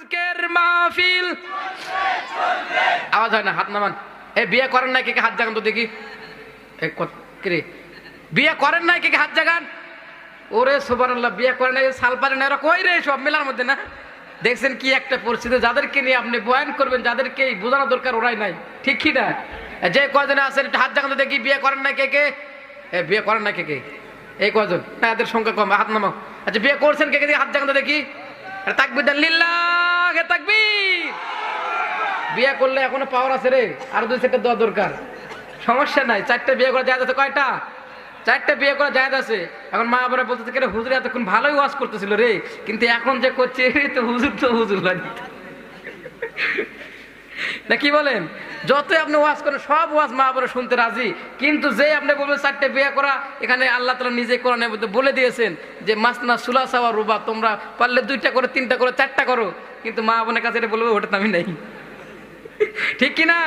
আজকের মাহফিল। আওয়াজ হয় না, হাত নামান। এ, বিয়ে করেন নাই কে কে হাত জাগান তো দেখি। বিয়ে করেন নাই কে কে হাত জাগান? ওরে বিয়ে করেন নাই, সাল পারেন না, এরা কই রে সব মেলার মধ্যে না? দেখছেন কি একটা পরিস্থিতি, যাদেরকে নিয়ে আপনি বয়ান করবেন, যাদেরকে বোঝানো দরকার ওরাই নাই। ঠিক কি না? যে কয়জনে আছেন হাত জাগান তো দেখি, বিয়ে করেন নাই কে কে? এ, বিয়ে করেন না কে কে? এই কয়জন? না, এদের সংখ্যা কম, হাত নামাও। আচ্ছা বিয়ে করছেন কে কে? হাত জাগান তো দেখি। আরে তাকবির দেন থাকবি। বিয়ে করলে এখনও পাওয়ার আছে রে, আর দুই সেকেন্ড দেওয়া দরকার। সমস্যা নাই, চারটে বিয়ে করা যায় আছে, কয়টা? চারটে বিয়ে করা যায় আছে। এখন মা বাবা বলতেছে কেন হুজুর এতক্ষণ ভালোই ওয়াজ করতেছিল রে, কিন্তু এখন যে করছে তো হুজুর তো হুজুর লাগে না, কি বলেন? যতই আপনি ওয়াজ করেন, সব ওয়াজ মা আবার শুনতে রাজি। কিন্তু যে আপনি বলবেন, চারটে বিয়ে করা, এখানে আল্লাহ তালা নিজে মধ্যে বলে দিয়েছেন যে, মাসনা সুলা সাওয়া রুবা তোমরা পারলে দুইটা করে, তিনটা করে, চারটা করো। কিন্তু মা বোনের কাছে এটা বলবে, ওটা তো আমি নেই। ঠিক কিনা?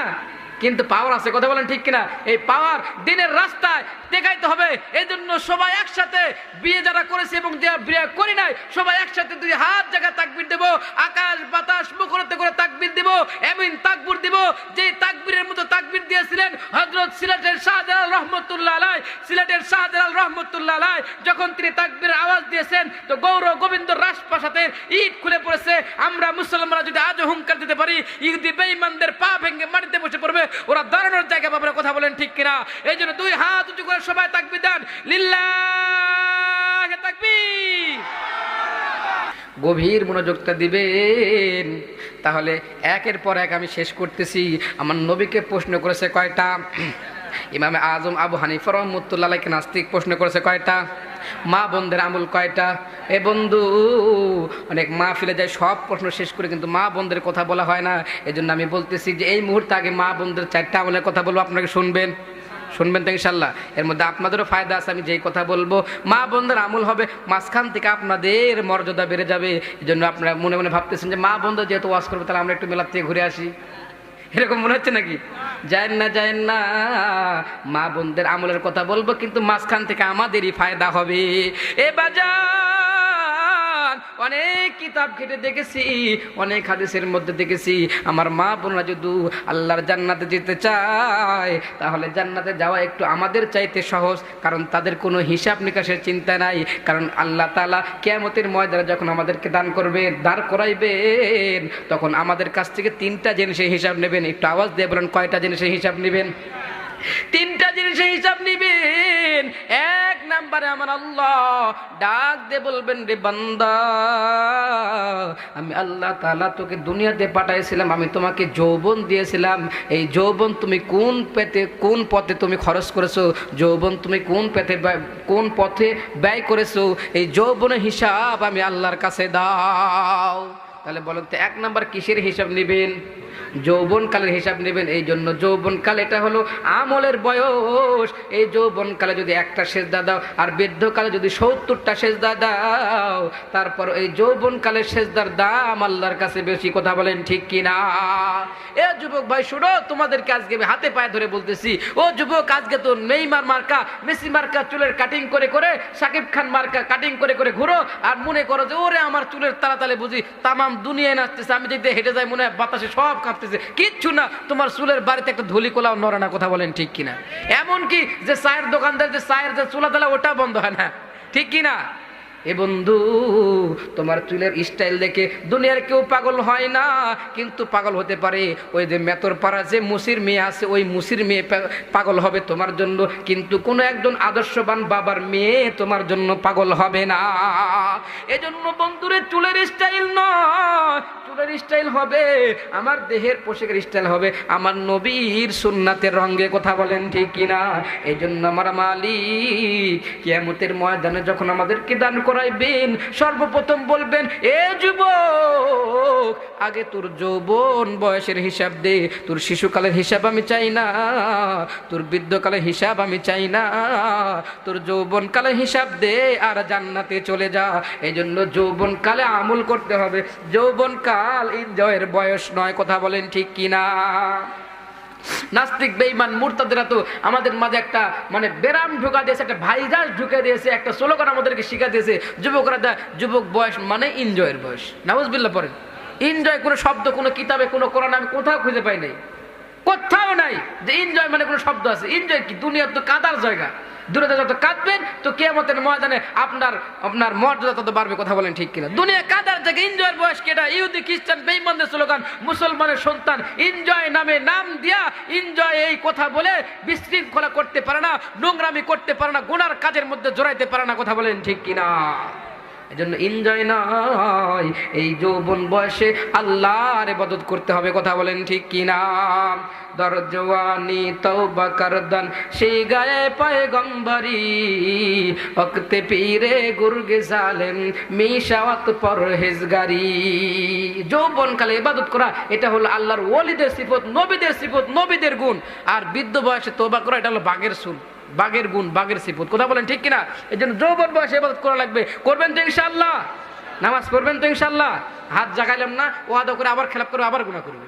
কিন্তু পাওয়ার আছে, কথা বলেন ঠিক কিনা? এই পাওয়ার দিনের রাস্তায় দেখাইতে হবে। এই জন্য সবাই একসাথে বিয়ে যারা করেছে এবং যারা বিয়ে করি নাই সবাই একসাথে দুই হাত জায়গায় তাকবির দেব আকাশ বাতাস মুখরতে করে তাকবির দেব এমিন তাকবুর দেব যে তাকবীরের মতো তাকবির দিয়েছিলেন হজরত সিলেটের শাহজালাল রহমতুল্লাহ আলাই সিলেটের শাহজালাল রহমতুল্লাহ আলাই যখন তিনি তাকবীরের আওয়াজ দিয়েছেন তো গৌর গোবিন্দ রাজপ্রাসাদের ইট খুলে পড়েছে। আমরা মুসলমানরা যদি আজও হুঙ্কার দিতে পারি ইহুদি বেঈমানদের পা ভেঙে মাটিতে বসে পড়বে ওরা দাঁড়ানোর জায়গা না, কথা বলেন ঠিক কিনা? এই জন্য দুই হাত উঁচু করে সবাই তাকবির দেন। লিল্লাহ গভীর মনোযোগটা দিবেন। তাহলে একের পর এক আমি শেষ করতেছি। আমার নবীকে প্রশ্ন করেছে কয়টা? ইমামে আজম আবু হানিফা রহমতুল্লাহকে নাস্তিক প্রশ্ন করেছে কয়টা? মা বোনদের আমল কয়টা? এ বন্ধু, অনেক মা ফিলে যায়, সব প্রশ্ন শেষ করে কিন্তু মা বোনদের কথা বলা হয় না। এই জন্য আমি বলতেছি যে এই মুহূর্তে আগে মা বোনদের চারটা আমলের কথা বলব আপনাকে শুনবেন? শুনবেন তো ইনশাল্লাহ এর মধ্যে আপনাদেরও ফায়দা আছে, আমি যেই কথা বলব। মা বোনদের আমল হবে, মাঝখান থেকে আপনাদের মর্যাদা বেড়ে যাবে। এই জন্য আপনারা মনে মনে ভাবতেছেন যে মা বোনদের যেহেতু ওয়াজ করবে, তাহলে আমরা একটু মেলার থেকে ঘুরে আসি। এরকম মনে হচ্ছে নাকি? যায় না যায় না, মা বোনদের আমলের কথা বলব, কিন্তু মাঝখান থেকে আমাদেরই ফায়দা হবে। এ বাজার! অনেক কিতাব ঘেটে দেখেছি, অনেক হাদিসের মধ্যে দেখেছি। আমার মা বোনরা যদি আল্লাহর জান্নাতে যেতে চায়, তাহলে জান্নাতে যাওয়া একটু আমাদের চাইতে সহজ, কারণ তাদের কোনো হিসাব নিকাশের চিন্তা নাই। কারণ আল্লাহ তালা কেয়ামতের ময়দানে যখন আমাদেরকে দান করবে দাঁড় করাইবেন, তখন আমাদের কাছ থেকে তিনটা জিনিসের হিসাব নেবেন। একটু আওয়াজ দিয়ে বলেন, কয়টা জিনিসের হিসাব নেবেন? তিনটা জিনিসের হিসাব নিবেন। এক নাম্বারে আমার আল্লাহ ডাক দে বলবেন, রে বান্দা, আমি আল্লাহ তাআলা তোকে দুনিয়াতে পাঠাইছিলাম, আমি তোমাকে যৌবন দিয়েছিলাম। এই যৌবন তুমি কোন পেতে, কোন পথে তুমি খরচ করেছ? যৌবন তুমি কোন পেতে কোন পথে ব্যয় করেছ? এই যৌবনের হিসাব আমি আল্লাহর কাছে দাও। তাহলে বলেন তো, এক নাম্বার কিসের হিসাব নেবেন? যৌবনকালের হিসাব নেবেন, এই জন্য যৌবনকাল এটা হলো আমলের বয়স। এই যৌবনকালে যদি একটা সেজদা দাও, আর বৃদ্ধকালে যদি সত্তরটা সেজদা দাও, তারপর এই যৌবনকালের সেজদার দাম আল্লাহর কাছে বেশি, কথা বলেন ঠিক কিনা? এ যুবক ভাই, শুনো, তোমাদেরকে আজকে আমি হাতে পায়ে ধরে বলতেছি। ও যুবক, আজকে তো নেইমার মার্কা, মেসি মার্কা চুলের কাটিং করে করে সাকিব খান মার্কা কাটিং করে করে ঘুরো, আর মনে করো যে, ওরে আমার চুলের তাড়াতাড়ি বুঝি তামাম দুনিয়ায় নাচতেছে আমি যদি হেঁটে যাই মনে হয় বাতাসে সব কাঁপতেছে। কিচ্ছু না, তোমার চুলের বাড়িতে একটা ধুলি কোলাও নড়ানা কথা বলেন ঠিক কিনা? এমনকি যে চায়ের দোকানদার, যে চায়ের যে চুলা তালা ওটা বন্ধ হয় না। ঠিক কিনা? এ বন্ধু, তোমার চুলের স্টাইল দেখে দুনিয়ার কেউ পাগল হয় না, কিন্তু পাগল হতে পারে। ওই যে মেতর পাড়া যে মুসির মেয়ে আছে, ওই মুসির মেয়ে পাগল হবে তোমার জন্য, কিন্তু কোনো একজন আদর্শবান বাবার মেয়ে তোমার জন্য পাগল হবে না। এজন্য বন্ধুরে, চুলের স্টাইল নয়। চুলের স্টাইল হবে, আমার দেহের পোশাকের স্টাইল হবে। আমার নবীর সুন্নাতের রঙে কথা বলেন ঠিক কিনা? এই জন্য আমার মালিক, কিয়ামতের ময়দানে যখন আমাদেরকে দান করাইবেন সর্বপ্রথম বলবেন, এ যুবক, আগে তোর যৌবন বয়সের হিসাব দে, তোর শিশুকালের হিসাব আমি চাই না, তোর বৃদ্ধকালের হিসাব আমি চাই না, তোর যৌবনকালের হিসাব দে, আর জান্নাতে চলে যা। এই জন্য যৌবনকালে আমল করতে হবে। যৌবনকাল এনজয়ের বয়স নয়, কথা বলেন ঠিক কিনা? নাস্তিক বেইমান মুরতাদেরা তো আমাদের মাঝে একটা মানে বেরাম ঢুকা দিয়েছে, একটা ভাইরাস ঢুকে দিয়েছে, একটা স্লোগান আমাদেরকে শিখা দিয়েছে, যুবকরা দা, যুবক বয়স মানে এনজয়ের বয়স। নাউজবিল্লা পড়েন। এনজয় কোনো শব্দ, কোনো কিতাবে, কোনো কোরআন আমি কোথাও খুঁজে পাই নাই। কোথাও নাই। যে এনজয় মানে কোনো শব্দ আছে। এনজয় কি? দুনিয়ার তো কাদার জায়গা। দূরে যত কাঁদবেন, তো কে কেমতের ময়দানে আপনার আপনার মর্যাদা তত বাড়বে, কথা বলেন ঠিক কিনা। দুনিয়া কাদার জায়গা এনজয়ের বয়স কেটা ইহুদি, খ্রিস্টান বেইমানদের স্লোগান, মুসলমানের সন্তান এনজয় নামে নাম দিয়া এনজয় এই কথা বলে বিশৃঙ্খলা করতে পারে না, নোংরামি করতে পারে না, গুনার কাজের মধ্যে জড়াইতে পারে না, কথা বলেন ঠিক কিনা। এজন্য এনজয় নয়। এই যৌবন বয়সে আল্লাহর ইবাদত করতে হবে, কথা বলেন ঠিক কিনা দরজওয়ানি তওবা করদান, সেই গায়ে পায়ে গম্বরি অক্তে পীরে গুরগে জালেম মিশাওয়াত পরহেজগারি। ইবাদত করা, এটা হলো আল্লাহর ওলিদের সিফত, নবীদের সিফত, নবীদের গুণ। আর বৃদ্ধ বয়সে তওবা করা, এটা হলো বাঘের সুল বাগের গুণ বাঘের সিফত। কথা বলেন ঠিক কিনা? এই জন্য যৌবন বয়সে ইবাদত করা লাগবে। করবেন তো ইনশাল্লাহ নামাজ পড়বেন তো ইনশাল্লাহ হাত জাগাইলাম না ও আদা করে আবার খেলাপ করে আবার গুণা করবে।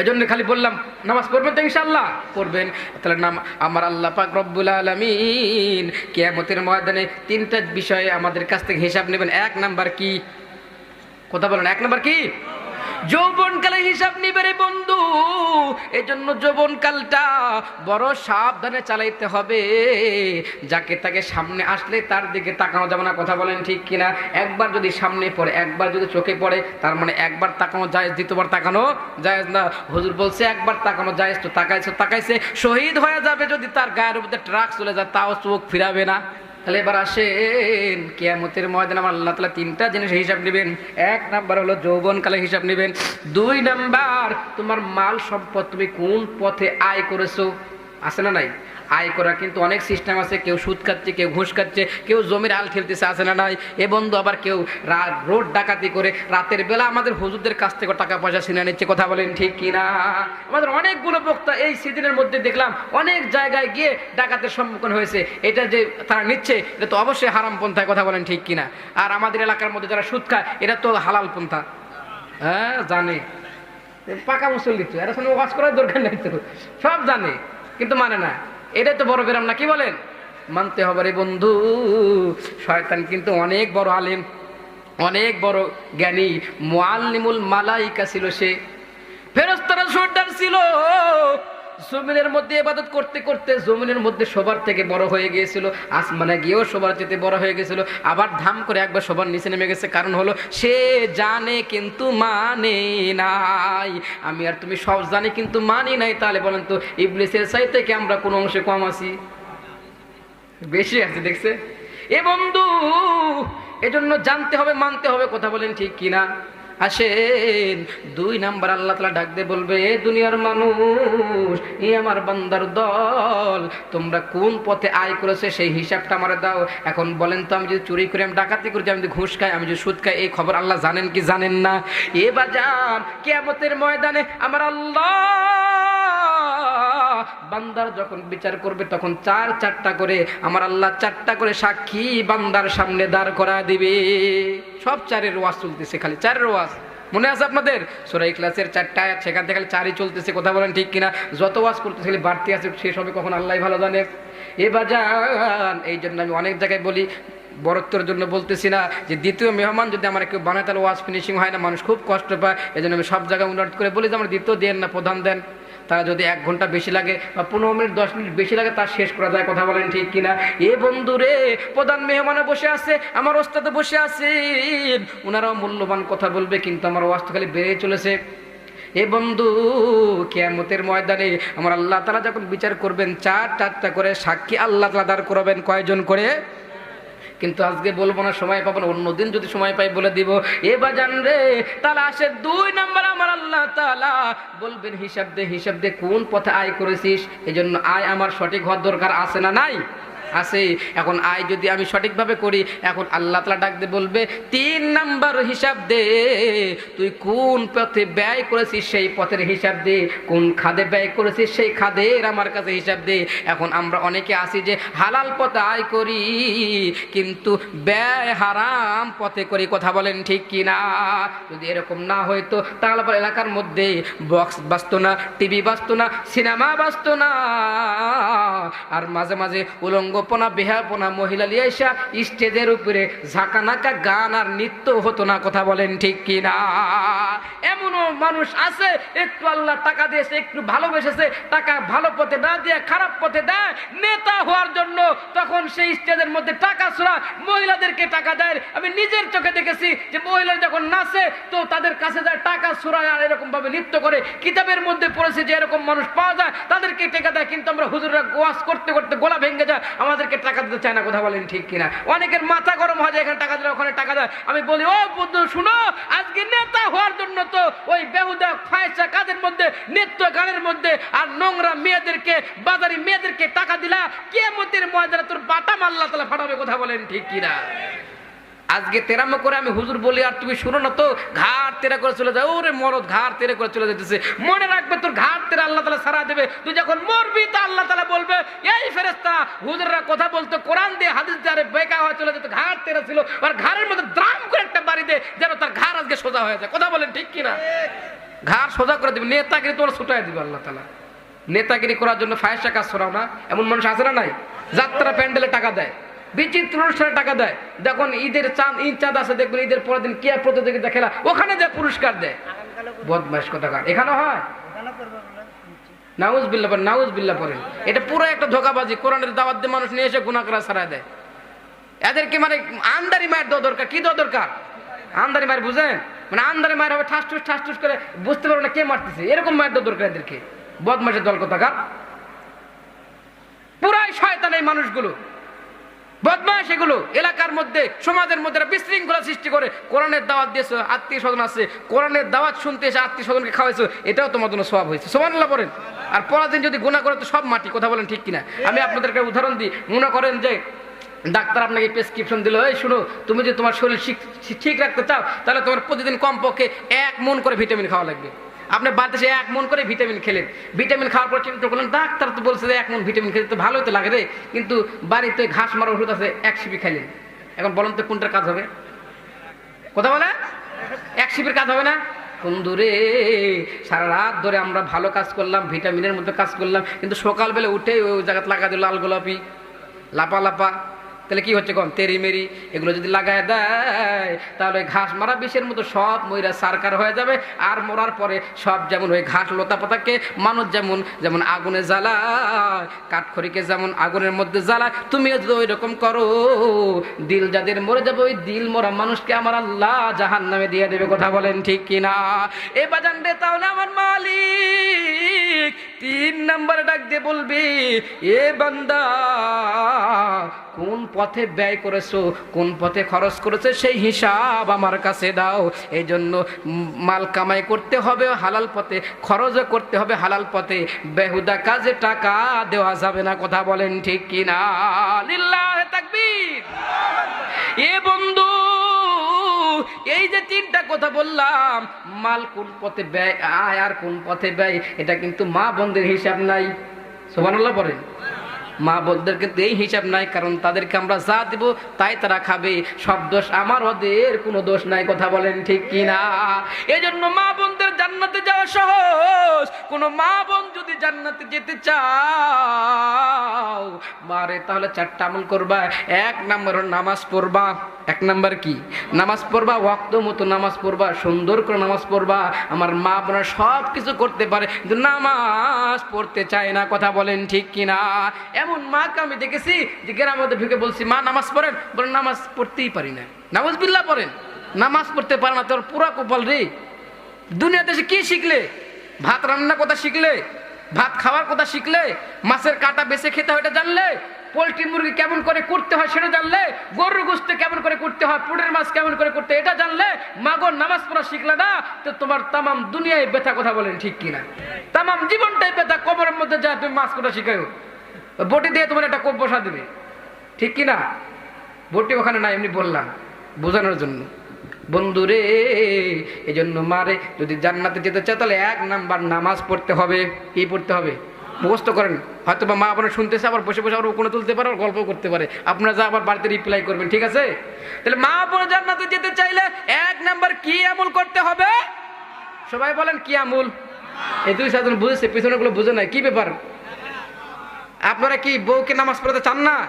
এই জন্য খালি বললাম, নামাজ পড়বেন তো ইনশাল্লাহ পড়বেন। তাহলে নাম আমার আল্লাহ পাক রব্বুল আলামিন। কিয়ামতের ময়দানে তিনটা বিষয়ে আমাদের কাছ থেকে হিসাব নেবেন। এক নাম্বার কি? কথা বলেন, এক নাম্বার কি? যৌবনকালে হিসাব নিবে রে বন্ধু। এজন্য যৌবনকালটা বড় সাবধানে চালাইতে হবে। যাকে তাকে সামনে আসলে তার দিকে তাকানো যাবে না, কথা বলেন ঠিক কিনা? একবার যদি সামনে পড়ে, একবার যদি চোখে পড়ে, তার মানে একবার তাকানো যায় দ্বিতীয়বার তাকানো যায় না। হুজুর বলছে, একবার তাকানো যায় তো তাকাইছে তাকাইছে, শহীদ হয়ে যাবে যদি তার গায়ের মধ্যে ট্রাক চলে যায়, তাও চোখ ফিরাবে না। তাহলে এবার আসেন, কিয়ামতের ময়দান আমার আল্লাহ তালা তিনটা জিনিস হিসাব নেবেন। এক নাম্বার হলো যৌবনকালে হিসাব নেবেন। দুই নাম্বার, তোমার মাল সম্পদ তুমি কোন পথে আয় করেছ? আছে না নাই? আয় করা কিন্তু অনেক সিস্টেম আছে। কেউ সুদ খাচ্ছে, কেউ ঘুষ খাচ্ছে, কেউ জমির আল ঠেলতেছে, আছে না নাই? এ বন্ধু আবার কেউ রা- রোড ডাকাতি করে রাতের বেলা আমাদের হুজুরদের কাছ থেকে টাকা পয়সা ছিনে নিচ্ছে, কথা বলেন ঠিক কিনা আমাদের অনেকগুলো বক্তা এই সিজনের মধ্যে দেখলাম, অনেক জায়গায় গিয়ে ডাকাতের সম্মুখীন হয়েছে। এটা যে তারা নিচ্ছে, এটা তো অবশ্যই হারাম পন্থায়, কথা বলেন ঠিক কিনা আর আমাদের এলাকার মধ্যে যারা সুদ খায় এটা তো হালাল পন্থা। হ্যাঁ জানে। পাকা মুসল্লি তো, এরা সঙ্গে ওয়াজ করার দরকার নেই তো। সব জানে, কিন্তু মানে না। এটাই তো বড় বেরাম না, কি বলেন? মানতে হবে রে বন্ধু, শয়তান কিন্তু অনেক বড় আলেম, অনেক বড় জ্ঞানী মোয়াল্লিমুল মালাইকা ছিল সে। ফেরস্তারা সর্দার ছিল জমিনের মধ্যে ইবাদত করতে করতে জমিনের মধ্যে সবার থেকে বড় হয়ে গিয়েছিল, আসমানে গিয়েও সবার চেয়ে বড় হয়ে গেছিল আবার ধাম করে একবার সবার নিচে নেমে গেছে। কারণ হলো, সে জানে কিন্তু মানে নাই। আমি আর তুমি সব জানি কিন্তু মানি নাই। তাহলে বলেন তো, ইবলিসের সাই থেকে আমরা কোনো অংশে কম আছি? বেশি আছে, দেখছে? এ বন্ধু, এজন্য জানতে হবে, মানতে হবে, কথা বলেন ঠিক কিনা? আসেন দুই নাম্বার আল্লাহ তালা ডাক দিয়ে বলবে দুনিয়ার মানুষ, এ আমার বান্দার দল, তোমরা কোন পথে আয় করেছে সেই হিসাবটা আমার দাও। এখন বলেন তো আমি যদি চুরি করি, আমি ডাকাতি করি আমি যদি ঘুষ খাই, আমি যদি সুদ খাই, এই খবর আল্লাহ জানেন কি জানেন না? এ বাজান কেয়ামতের ময়দানে আমার আল্লাহ বান্দার যখন বিচার করবে, তখন চার চারটা করে, আমার আল্লাহ চারটা করে সাক্ষী বান্দার সামনে দাঁড় করা দিবে। সব চারের ওয়াজ চলতেছে খালি, চারের ওয়াজ। মনে আছে আপনাদের? সোরাই ক্লাসের চারটা সেখান থেকে চারই চলতেছে, কথা বলেন ঠিক কিনা? যত ওয়াজ করতেছে, খালি বাড়তি আছে, শেষ হবে কখন? আল্লাহ ভালো জানে। এ বাজান, এই জন্য আমি অনেক জায়গায় বলি, বরত্বর জন্য বলতেছি না যে, দ্বিতীয় মেহমান যদি আমার কেউ বানায়, তাহলে ওয়াজ ফিনিশিং হয় না, মানুষ খুব কষ্ট পায়। এই জন্য আমি সব জায়গায় অনুরোধ করে বলি যে, আমার দ্বিতীয় দেন না, প্রধান দেন। তারা যদি এক ঘণ্টা বেশি লাগে বা পনেরো মিনিট, দশ মিনিট বেশি লাগে, তার শেষ করা যায়, কথা বলেন ঠিক কিনা? এ বন্ধু রে প্রধান মেহমানে বসে আছে, আমার ওস্তাদে বসে আছেন ওনারাও মূল্যবান কথা বলবে, কিন্তু আমার ওয়াজ খালি বেড়ে চলেছে। এ বন্ধু, কেয়ামতের ময়দানে আমার আল্লাহ তালা যখন বিচার করবেন চার চারটা করে সাক্ষী আল্লাহ তালা দাঁড় করাবেন, কয়জন করে? কিন্তু আজকে বলব না, সময় পাবো না। অন্যদিন যদি সময় পাই বলে দিব। এ বাজান রে তাহলে আসে দুই নম্বর আমার আল্লাহ তালা বলবেন, হিসাব দে হিসাব দে, কোন পথে আয় করেছিস? এই জন্য আয় আমার সঠিক হওয়ার দরকার আছে না নাই? আছে এখন আয় যদি আমি সঠিকভাবে করি, এখন আল্লাহ তালা ডাকতে বলবে, তিন নাম্বার হিসাব দে, তুই কোন পথে ব্যয় করেছিস সেই পথের হিসাব দে, কোন খাদে ব্যয় করেছিস সেই খাদের আমার কাছে হিসাব দে। এখন আমরা অনেকে আসি যে হালাল পথে আয় করি, কিন্তু ব্যয় হারাম পথে করি, কথা বলেন ঠিক কি না? যদি এরকম না হইতো তাহলে এলাকার মধ্যে বক্স বাঁচতো না, টিভি বাঁচতো না, সিনেমা বাঁচতো না। আর মাঝে মাঝে উলঙ্গ নঙ্গপনা বেহাপনা মহিলা লিয়ে এসা স্টেজের উপরে ঝাঁকানাকা গান আর নৃত্য হতো না, কথা বলেন ঠিক কিনা? এমনও মানুষ আছে, একটু আল্লাহ টাকা দিয়েছে, একটু ভালোবেসেছে, টাকা ভালো পথে না দিয়ে খারাপ পথে দেয়, নেতা হওয়ার জন্য তখন সেই স্টেজের মধ্যে টাকা ছোড়া মহিলাদেরকে টাকা দেয়। আমি নিজের চোখে দেখেছি যে মহিলা যখন নাচে, তো তাদের কাছে যায় টাকা ছোড়ায় আর এরকম ভাবে নৃত্য করে। কিতাবের মধ্যে পড়েছে যে এরকম মানুষ পাওয়া যায়, তাদেরকে টাকা দেয়, কিন্তু আমরা হুজুররা ওয়াজ করতে করতে গোলা ভেঙে যায়। আমাদেরকে টাকা দিতে চায় না, কথা বলেন ঠিক কিনা? অনেকের মাথা গরম হয় যায়, এখানে টাকা দিলে ওখানে টাকা দেয়। আমি বলি, ও বুদ্ধ শুনো, আজকে নেতা হওয়ার জন্য তো ওই বেহুদা ফায়সা কাদের মধ্যে নৃত্য গানের মধ্যে আর নোংরা মেয়েদেরকে, বাজারি মেয়েদেরকে টাকা দিলা কে মতের ময়দানে তোর বাটা মাল্লা তালা ফাটাবে, কথা বলেন ঠিক কিনা? আজকে তেরামো করে আমি হুজুর বলি, আর তুমি শুনো না তো ঘাট তেরা করে চলে যাও ওরে মরদ ঘাট তেরে করে চলে যেতেছে মনে রাখবে তোর ঘাট তেরা আল্লাহ তালা সারা দেবে। তুই যখন মরবি তা আল্লাহ তালা বলবে, এই ফেরেস্তা হুজুররা কথা বলতো, কোরআন দিয়ে হাদিস দিয়ে আরে বেকা হয়ে চলে যেত ঘাট তেরা ছিল। আর ঘাড়ের মধ্যে দ্রাম করে একটা বাড়ি দে, যেন তার ঘাড় আজকে সোজা হয়ে যায়। কথা বলেন ঠিক কিনা? ঘাড় সোজা করে দিবে, নেতাগিরি তোমার ছুটাই দিবে আল্লাহ তালা। নেতাগিরি করার জন্য ফায়সা কাজ ছড়াও না, এমন মানুষ আছে না নাই? যাত্রা প্যান্ডেলে টাকা দেয়। বিচিত্র অনুষ্ঠানে টাকা দেয়। যখন ঈদের চাঁদ ঈদ চাঁদ আছে দেখবেন ঈদের পরের দিন কিয়া প্রতিযোগিতা খেলা ওখানে যে পুরস্কার দেয়। বদমাস কথাকার এখানে হয়? নাউজ বিল্লা পড়েন নাউজ বিল্লা পড়েন এটা পুরো একটা ধোকাবাজি কোরআনের দাওয়াত দিয়ে মানুষ নিয়ে এসে গুণা করা দেয়। এদেরকে মানে আমদারি মায়ের দেওয়া দরকার কি দেওয়া দরকার? আমদারি মায়ের বুঝেন? মানে আমদারি মায়ের হবে ঠাস ঠুস ঠাস ঠুস করে বুঝতে পারব না কে মারতেছে। এরকম মায়ের দেওয়া দরকার এদেরকে। বদমাসের দল কথাকার? পুরাই শয়তান এই মানুষগুলো। বদমাস এগুলো। এলাকার মধ্যে, সমাজের মধ্যে বিশৃঙ্খলা সৃষ্টি করে। কোরআনের দাওয়াত দিয়েছ আত্মীয় স্বজন আছে। কোরআনের দাওয়াত শুনতে এসে আত্মীয় স্বজনকে খাওয়াইছো, এটাও তোমার জন্য সব হয়েছে। সোমান বলেন। আর পরাদিন যদি গুণা করে তো সব মাটি, কথা বলেন ঠিক কিনা? আমি আপনাদেরকে উদাহরণ দিই। মনে করেন যে, ডাক্তার আপনাকে প্রেসক্রিপশন দিল, এই শুনো, তুমি যদি তোমার শরীর ঠিক রাখতে চাও, তাহলে তোমার প্রতিদিন কমপক্ষে এক মন করে ভিটামিন খাওয়া লাগবে। আপনি বাড়িতে এসে এক মন করে ভিটামিন খেলেন। ভিটামিন খাওয়ার পর চিন্তা করলেন, ডাক্তার তো বলছে যে এক মন ভিটামিন খেলে তো ভালোই তো লাগে রে। কিন্তু বাড়িতে ঘাস মারা ওষুধ আছে, এক সিপি খাইলেন। এখন বলেন তো কোনটার কাজ হবে? কথা বলে? এক সিপির কাজ হবে না? বন্ধুরে, সারা রাত ধরে আমরা ভালো কাজ করলাম, ভিটামিনের মধ্যে কাজ করলাম, কিন্তু সকালবেলা উঠে ওই জায়গাতে লাগা দিল লাল গোলাপি লাপা লাপা। তাহলে কি হচ্ছে কম তেরি মেরি, এগুলো যদি লাগায় দেয়, তাহলে ঘাস মারা বিষের মতো সব ময়রা সারকার হয়ে যাবে। আর মরার পরে সব যেমন ওই ঘাস লতা পাতাকে মানুষ যেমন যেমন আগুনে জ্বালায়, কাঠখড়িকে যেমন আগুনের মধ্যে জ্বালায়, তুমিও যদি ওই রকম করো, দিল যাদের মরে যাবে, ওই দিল মরা মানুষকে আমার আল্লাহ জাহান নামে দিয়ে দেবে। কথা বলেন ঠিক কিনা এ বাজান রে তাহলে আমার মালিক, তিন নম্বরে ডাক দিয়ে বলবি, এ বান্দা কোন পথে ব্যয় করেছ, কোন পথে খরচ করেছে, সেই হিসাব আমার কাছে দাও। এই জন্য মাল কামাই করতে হবে হালাল পথে, খরচও করতে হবে হালাল পথে। বেহুদা কাজে টাকা দেওয়া যাবে না, কথা বলেন ঠিক কিনা? এ বন্ধু, এই যে তিনটা কথা বললাম, মাল কোন পথে ব্যয়, আয় আর কোন পথে ব্যয়, এটা কিন্তু মা বন্ধের হিসাব নাই। সোবানুল্লাহ পড়েন মা বোনদের কিন্তু এই হিসাব নাই, কারণ তাদেরকে আমরা যা দিব তাই তারা খাবে। সব দোষ আমার, ওদের কোনো দোষ নাই, কথা বলেন ঠিক কিনা? এই জন্য মা বোনদের জান্নাতে যাওয়া সহজ। কোনো মা বোন যদি জান্নাতে যেতে চাও, মারে, তাহলে চারটা আমল করবা। এক নম্বর নামাজ পড়বা। এক নাম্বার কি? নামাজ পড়বা, ওয়াক্ত মতো নামাজ পড়বা, সুন্দর করে নামাজ পড়বা। আমার মা বোনের সব কিছু করতে পারে, কিন্তু নামাজ পড়তে চায় না, কথা বলেন ঠিক কিনা? এমন মাকে আমি দেখেছি যে গ্রামের ঢুকে বলছি, মা, নামাজ পড়েন? বলেন নামাজ পড়তেই পারি না। নামাজ বিল্লা পড়েন। নামাজ পড়তে পারে না, তোর পুরা কপাল রে। দুনিয়াতে এসে কি শিখলে? ভাত রান্না কথা শিখলে? ভাত খাওয়ার কথা শিখলে? মাছের কাটা বেছে খেতে হয় জানলে? পোলট্রি মুরগি কেমন করে করতে হয় সেটা জানলে? গরুর গোস্ত কেমন করে করতে হয়? পুরের মাছ কেমন করে করতে এটা জানলে? মাগো নামাজ পড়া শিখলে না? তো তোমার তামাম দুনিয়ায় ব্যথা কথা বলেন ঠিক কিনা? তামাম জীবনটাই ব্যথা, কবরের মধ্যে যা তুমি মাছ কথা শিখাও বটি দিয়ে তোমার একটা কোপ বসা দেবে। ঠিক কিনা? বটি ওখানে না এমনি বললাম, বোঝানোর জন্য। বন্ধুরে এই জন্য মারে, যদি জান্নাতে যেতে চায় তাহলে এক নাম্বার নামাজ পড়তে হবে। কি পড়তে হবে? মুখস্থ করেন। হয়তো বা মা আপনার শুনতেছে, আবার বসে বসে আবার কোনো তুলতে পারে গল্প করতে পারে। আপনারা যা আবার বাড়িতে রিপ্লাই করবেন, ঠিক আছে? তাহলে মা আপনার জান্নাতে যেতে চাইলে এক নাম্বার কি আমল করতে হবে? সবাই বলেন কি আমল? এই দুই সাতজন বুঝেছে পিছনে গুলো বুঝে নাই, কি ব্যাপার? আপনারা কি বউকে নামাজ পড়াতে চান না?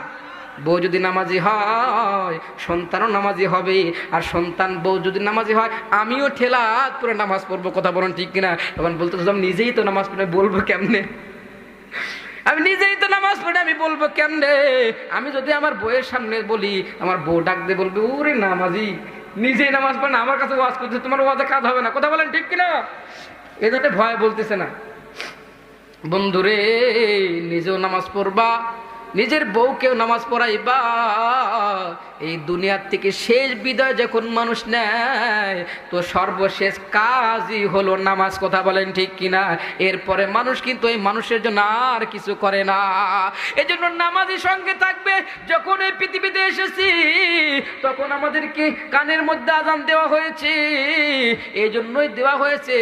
বউ যদি নামাজি হয়, সন্তানও নামাজি হবে, আর সন্তান বউ যদি নামাজি হয়, আমিও ঠেলা করে নামাজ পড়ব, কথা বলেন ঠিক কিনা? তখন বলতে নিজেই তো নামাজ পড়ে বলব কেমনে? আমি নিজেই তো নামাজ পড়ে, আমি বলব কেমনে? আমি যদি আমার বউয়ের সামনে বলি, আমার বউ ডাক দিয়ে বলবে, ওরে নামাজি, নিজেই নামাজ পড়ে আমার কাছে ওয়াজ করছে তোমার ওয়াজে কাজ হবে না। কথা বলেন ঠিক কিনা? এটাতে ভয় বলতেছে না। বন্ধুরে নিজেও নামাজ পড়বা। নিজের বউকেও নামাজ পড়াইবা। এই দুনিয়ার থেকে শেষ বিদায় যখন মানুষ নেয়, তো সর্বশেষ কাজই হলো নামাজ। কথা বলেন ঠিক কিনা? এরপরে মানুষ কিন্তু এই মানুষের জন্য আর কিছু করে না। এই জন্য নামাজই সঙ্গে থাকবে, যখন এই পৃথিবীতে এসেছি, তখন আমাদেরকে কানের মধ্যে আজান দেওয়া হয়েছে। এই জন্যই দেওয়া হয়েছে।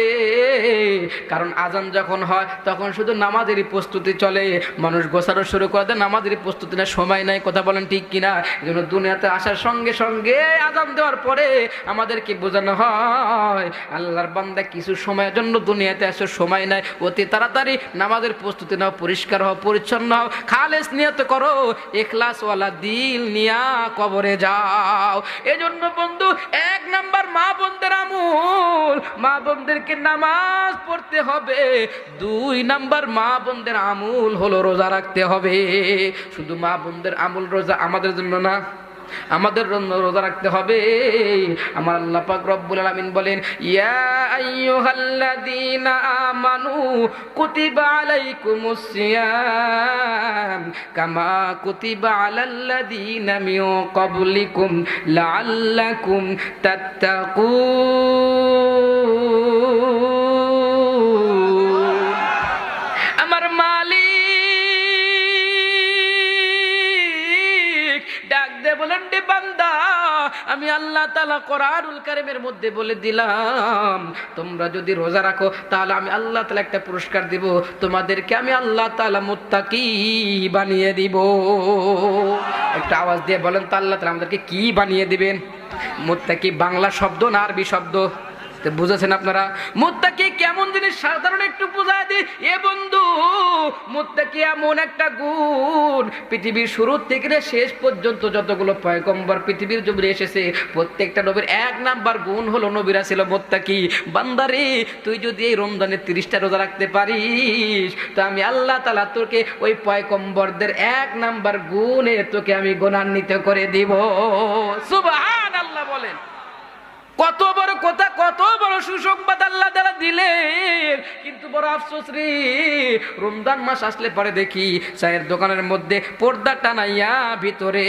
কারণ আজান যখন হয়, তখন শুধু নামাজেরই প্রস্তুতি চলে। মানুষ গোছানো শুরু করে দেয় নামাজেরই প্রস্তুতি না সময় নাই, কথা বলেন ঠিক কিনা? এই জন্য দুনিয়াতে আসার সঙ্গে সঙ্গে আজান দেওয়ার পরে আমাদেরকে বোঝানো হয়, আল্লাহর বান্দা কিছু সময়ের জন্য দুনিয়াতে আসার সময় নাই। অতি তাড়াতাড়ি নামাজের প্রস্তুতি নাও, পরিষ্কার হও, পরিচ্ছন্ন হও, খালেস নিয়ত করো এখলাসওয়ালা দিল নিয়া কবরে যাও। এজন্য বন্ধু, এক নাম্বার মা বোনদের আমুল মা বোনদেরকে নামাজ পড়তে হবে। দুই নাম্বার মা বোনদের আমুল হলো রোজা রাখতে হবে। শুধু মা বোনদের আমুল রোজা আমাদের জন্য না আমাদের রোজা রাখতে হবে। আমার আল্লাহ পাক রব্বুল আলামিন বলেন, ইয়া আইয়ুহাল্লাযীনা আমানু কুতিবা আলাইকুমুস সিয়াম কামা কুতিবা আলাল্লাযীনা মিন ক্বাবলিকুম লাআল্লাকুম তাত্তাকুন। আমি আল্লাহ তালা কোরআনুল কারিমের মধ্যে বলে দিলাম, তোমরা যদি রোজা রাখো, তাহলে আমি আল্লাহ তালা একটা পুরস্কার দিব, তোমাদেরকে আমি আল্লাহ তালা মুত্তাকি বানিয়ে দিব। একটা আওয়াজ দিয়ে বলেন তো আল্লাহ তালা আমাদেরকে কি বানিয়ে দিবেন? মুত্তাকি বাংলা শব্দ না আরবি শব্দ? বুঝেছেন আপনারা? মুত্তাকি কেমন জিনিস সাধারণ একটু বুঝায় দিই। এ বন্ধু, মুত্তাকি এমন একটা গুণ। পৃথিবীর শুরু থেকে শেষ পর্যন্ত যতগুলো পয়গম্বর পৃথিবীর জমিনে এসেছে, প্রত্যেকটা নবীর এক নাম্বার গুণ হলো নবীরা ছিল মোত্তাকি। বান্দারে, তুই যদি এই রমজানের তিরিশটা রোজা রাখতে পারিস, তো আমি আল্লাহ তালা তোকে ওই পয়গম্বরদের এক নাম্বার গুণে তোকে আমি গুণান্বিত করে দিব। সুবহান আল্লাহ বলেন। কত বড় কথা, কত বড় সুসংবাদ আল্লাহ দ্বারা দিলেন। কিন্তু বড় আফসোস রে, রমজান মাস আসলে পরে দেখি চায়ের দোকানের মধ্যে পর্দা টানাইয়া ভিতরে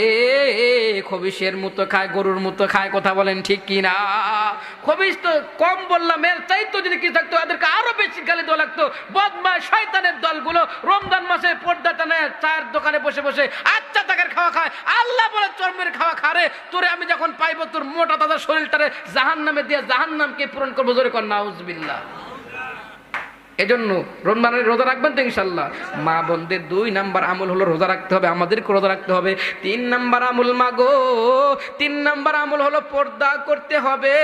খবিসের মতো খায়, গরুর মতো খায়, কথা বলেন ঠিক কি না খবিস তো কম বললাম, এর চাইতো যদি কি থাকতো, এদেরকে আরও বেশি গালি দেওয়া লাগতো। বদমায় শয়তানের দলগুলো রমজান মাসে পর্দা টানায় চায়ের দোকানে বসে বসে আচ্ছা টাকার খাওয়া খায়, আল্লাহ বলে চর্মের খাওয়া খারে তোরে আমি যখন পাইব, তোর মোটা তাদের শরীরটারে জাহান নামে দিয়ে জাহান নামকে পূরণ করব জোরে কর নাউজবিল্লাহ। এজন্য রমজানের রোজা রাখবেন তো ইনশাল্লাহ মা বোনদের দুই নাম্বার আমল হলো রোজা রাখতে হবে, আমাদেরকে রোজা রাখতে হবে। তিন নাম্বার আমল মাগো তিন নাম্বার আমল হলো পর্দা করতে হবে,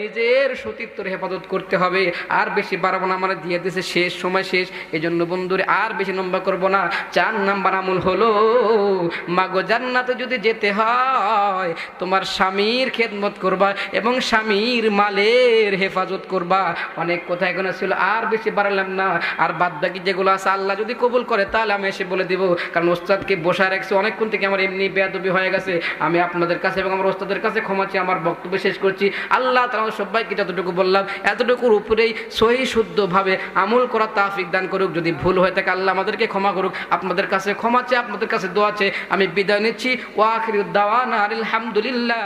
নিজের সতীত্বর হেফাজত করতে হবে। আর বেশি বাড়াবো না মানে দিয়ে দিয়েছে, শেষ সময় শেষ। এই জন্য বন্ধুরে, আর বেশি লম্বা করব না। চার নাম্বার আমল হলো মাগো জান্নাতে যদি যেতে হয়, তোমার স্বামীর খেদমত করবা এবং স্বামীর মালের হেফাজত করবা। অনেক কথা এখানে ছিল, আর বেশি বাড়ালাম না। আর বাদ বাকি যেগুলো আছে আল্লাহ যদি কবুল করে, তাহলে আমি এসে বলে দিব, কারণ ওস্তাদকে বসায় রাখছে। অনেকক্ষণ থেকে আমার এমনি বেয়াদবি হয়ে গেছে। আমি আপনাদের কাছে এবং আমার ওস্তাদের কাছে ক্ষমা চেয়ে আমার বক্তব্য শেষ করছি। আল্লাহ তালা সবাইকে যতটুকু বললাম, এতটুকুর উপরেই সহি শুদ্ধভাবে আমল করা তাফিক দান করুক। যদি ভুল হয়ে থাকে, আল্লাহ আমাদেরকে ক্ষমা করুক। আপনাদের কাছে ক্ষমা চেয়ে আপনাদের কাছে দোয়া চেয়ে আমি বিদায় নিচ্ছি। ওয়াখির দাওয়ান আলহামদুলিল্লাহ